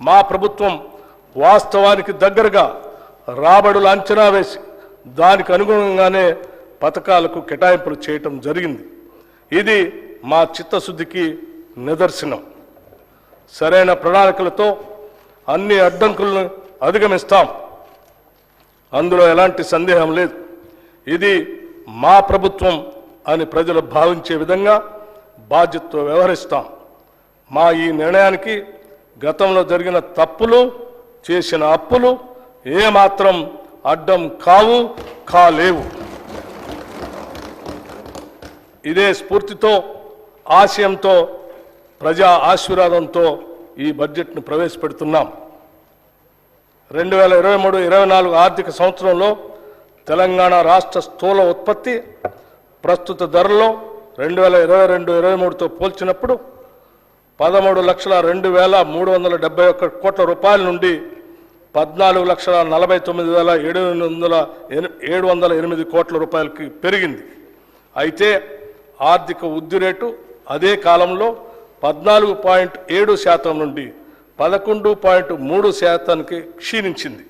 మా ప్రభుత్వం వాస్తవానికి దగ్గరగా రాబడులు అంచనా వేసి దానికి అనుగుణంగానే పథకాలకు కేటాయింపులు చేయటం జరిగింది. ఇది మా చిత్తశుద్ధికి నిదర్శనం. సరైన ప్రణాళికలతో అన్ని అడ్డంకులను అధిగమిస్తాం. అందులో ఎలాంటి సందేహం లేదు. ఇది మా ప్రభుత్వం అని ప్రజలు భావించే విధంగా బాధ్యతతో వ్యవహరిస్తాం. మా ఈ నిర్ణయానికి గతంలో జరిగిన తప్పులు చేసిన అప్పులు ఏమాత్రం అడ్డం కావు కాలేవు. ఇదే స్ఫూర్తితో ఆశయంతో ప్రజా ఆశీర్వాదంతో ఈ బడ్జెట్ను ప్రవేశపెడుతున్నాం. రెండు వేల ఇరవై మూడు ఇరవై నాలుగు ఆర్థిక సంవత్సరంలో తెలంగాణ రాష్ట్ర స్థూల ఉత్పత్తి ప్రస్తుత ధరలో రెండు వేల ఇరవై రెండు ఇరవై మూడుతో పోల్చినప్పుడు పదమూడు లక్షల రెండు వేల మూడు వందల డెబ్బై ఒక్క కోట్ల రూపాయల నుండి పద్నాలుగు లక్షల నలభై తొమ్మిది వేల ఏడు వందల ఏడు వందల ఎనిమిది కోట్ల రూపాయలకి పెరిగింది. అయితే ఆర్థిక వృద్ధి రేటు అదే కాలంలో పద్నాలుగు పాయింట్ ఏడు శాతం నుండి పదకొండు పాయింట్ మూడు శాతానికి క్షీణించింది.